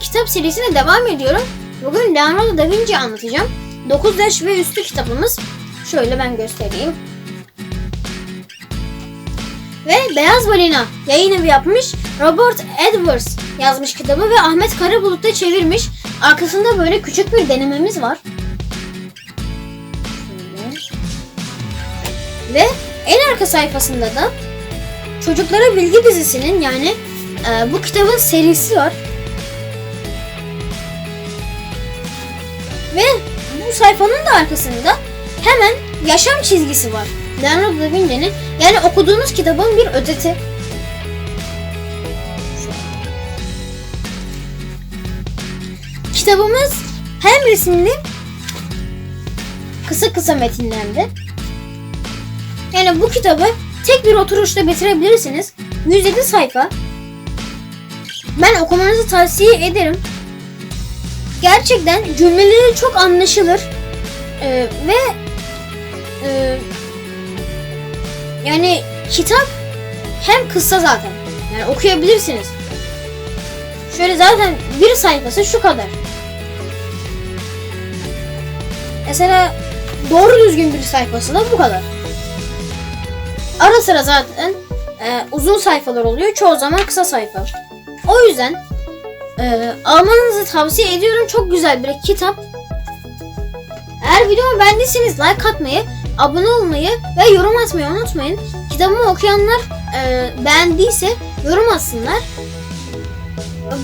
kitap serisine devam ediyorum. Bugün Leonardo da Vinci'yi anlatacağım. 9 yaş ve üstü kitabımız. Şöyle ben göstereyim. Ve Beyaz Balina yayın evi yapmış. Robert Edwards yazmış kitabı ve Ahmet Karabulut da çevirmiş. Arkasında böyle küçük bir denememiz var. Şöyle. Ve en arka sayfasında da Çocuklara Bilgi dizisinin yani e, bu kitabın serisi var. Ve bu sayfanın da arkasında hemen yaşam çizgisi var. Leonardo da Vinci'nin yani okuduğunuz kitabın bir özeti. Kitabımız hem resimli kısa kısa metinlendi. Yani bu kitabı tek bir oturuşta bitirebilirsiniz. 107 sayfa. Ben okumanızı tavsiye ederim. Gerçekten cümleleri çok anlaşılır. Ee, ve e, yani kitap hem kısa zaten. Yani okuyabilirsiniz. Şöyle zaten bir sayfası şu kadar. Mesela doğru düzgün bir sayfası da bu kadar. Ara sıra zaten e, uzun sayfalar oluyor. Çoğu zaman kısa sayfa. O yüzden e, almanızı tavsiye ediyorum. Çok güzel bir kitap. Eğer videomu beğendiyseniz like atmayı, abone olmayı ve yorum atmayı unutmayın. Kitabımı okuyanlar e, beğendiyse yorum atsınlar.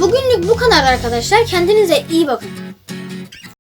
Bugünlük bu kadar arkadaşlar. Kendinize iyi bakın.